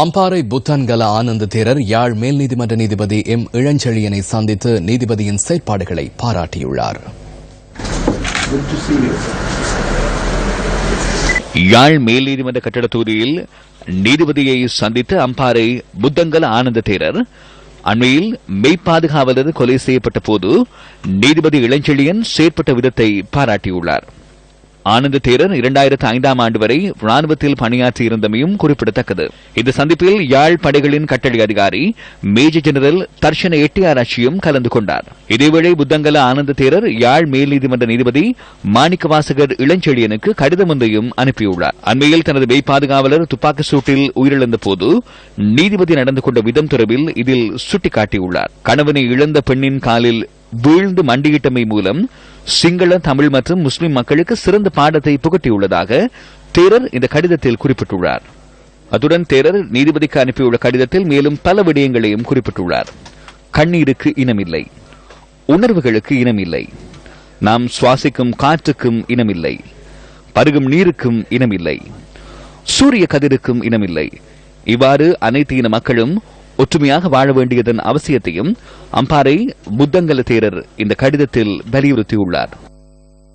அம்பாறை புத்தான்கல ஆனந்த தேரர் யாழ் மேல் நீதிமன்ற நீதிபதி எம். இளஞ்செழியனை சந்தித்து நீதிபதியின் செயற்பாடுகளை பாராட்டியுள்ளார். யாழ் மேல் நீதிமன்ற கட்டட தொகுதியில் நீதிபதியை சந்தித்த அம்பாறை புத்தங்கல ஆனந்த தேரர் அண்மையில் மெய்ப்பாதுகாவலர் கொலை செய்யப்பட்ட போது நீதிபதி இளஞ்செழியன் செயற்பட்ட விதத்தை பாராட்டியுள்ளார். ஆனந்த தேரர் இரண்டாயிரத்து ஐந்தாம் ஆண்டு வரை ராணுவத்தில் பணியாற்றி இருந்தமையும் குறிப்பிடத்தக்கது. இந்த சந்திப்பில் யாழ் படைகளின் கட்டளை அதிகாரி மேஜர் ஜெனரல் தர்ஷன எட்டியாராட்சியும் கலந்து கொண்டார். இதேவேளை புத்தங்கல ஆனந்த தேரர் யாழ் மேல் நீதிமன்ற நீதிபதி மாணிக்கவாசகர் இளஞ்செழியனுக்கு கடிதம் ஒன்றையும் அனுப்பியுள்ளார். அண்மையில் தனது மெய் பாதுகாவலர் துப்பாக்கி சூட்டில் உயிரிழந்த போது நீதிபதி நடந்து கொண்ட விதம் தொடர்பில் இதில் சுட்டிக்காட்டியுள்ளார். கணவனை இழந்த பெண்ணின் காலில் வீழ்ந்து மண்டியிட்டமை மூலம் சிங்கள தமிழ் மற்றும் முஸ்லிம் மக்களுக்கு சிறந்த பாடத்தை புகட்டியுள்ளதாக தேரர் இந்த கடிதத்தில் குறிப்பிட்டுள்ளார். அத்துடன் தேரர் நீதிபதிக்கு அனுப்பியுள்ள கடிதத்தில் மேலும் பல விடயங்களையும் குறிப்பிட்டுள்ளார். கண்ணீருக்கு இனமில்லை. உணர்வுகளுக்கு இனமில்லை. நாம் சுவாசிக்கும் காற்றுக்கும் இனமில்லை. பருகும் நீருக்கும் இனமில்லை. சூரிய கதிருக்கும் இனமில்லை. இவ்வாறு அனைத்து இன மக்களும் ஒற்றுமையாக வாழ வேண்டியதன் அவசியத்தையும் அம்பாறை புத்தங்கல தேரர் இந்த கடிதத்தில் வலியுறுத்தியுள்ளார்.